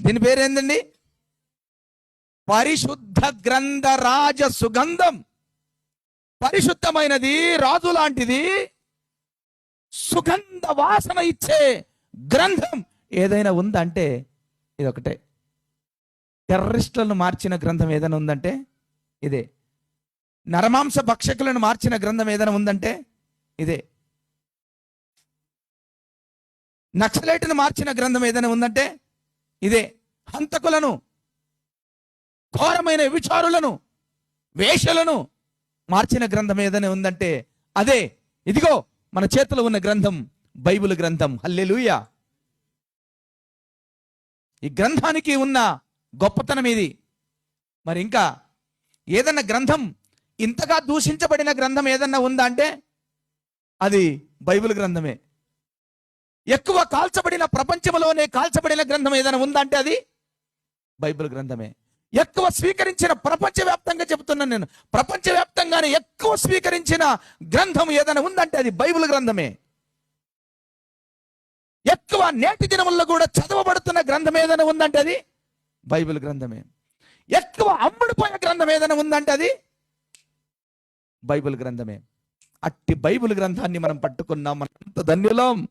దీని పేరేందండి? పరిశుద్ధ గ్రంథ రాజ సుగంధం. పరిశుద్ధమైనది రాజు లాంటిది సుగంధ వాసన ఇచ్చే గ్రంథం. ఏదైనా ఉందంటే ఇదొకటే. టెర్రరిస్టులను మార్చిన గ్రంథం ఏదైనా ఉందంటే ఇదే. నరమాంస భక్షకులను మార్చిన గ్రంథం ఏదైనా ఉందంటే ఇదే. నక్సలైట్ను మార్చిన గ్రంథం ఏదైనా ఉందంటే ఇదే హంతకులను ఘోరమైన విచారులను వేషలను మార్చిన గ్రంథం ఏదైనా ఉందంటే అదే. ఇదిగో మన చేతిలో ఉన్న గ్రంథం బైబిల్ గ్రంథం. హల్లెలూయ. ఈ గ్రంథానికి ఉన్న గొప్పతనం ఇది. మరి ఇంకా ఏదన్నా గ్రంథం ఇంతగా దూషించబడిన గ్రంథం ఏదన్నా ఉందా అంటే అది బైబిల్ గ్రంథమే. ఎక్కువ కాల్చబడిన ప్రపంచంలోనే కాల్చబడిన గ్రంథం ఏదైనా ఉందంటే అది? బైబిల్ గ్రంథమే. ఎక్కువ స్వీకరించిన ప్రపంచవ్యాప్తంగా చెబుతున్నాను నేను. ప్రపంచవ్యాప్తంగానే ఎక్కువ స్వీకరించిన గ్రంథం ఏదైనా ఉందంటే అది బైబిల్ గ్రంథమే. ఎక్కువ నేటి దినముల్లో కూడా చదవబడుతున్న గ్రంథం ఏదైనా ఉందంటే అది? బైబిల్ గ్రంథమే. ఎక్కువ అమ్ముడుపోయే గ్రంథం ఏదైనా ఉందంటే అది? బైబిల్ గ్రంథమే. అట్టి బైబిల్ గ్రంథాన్ని మనం పట్టుకున్నాం. మనం అంత ధన్యులం.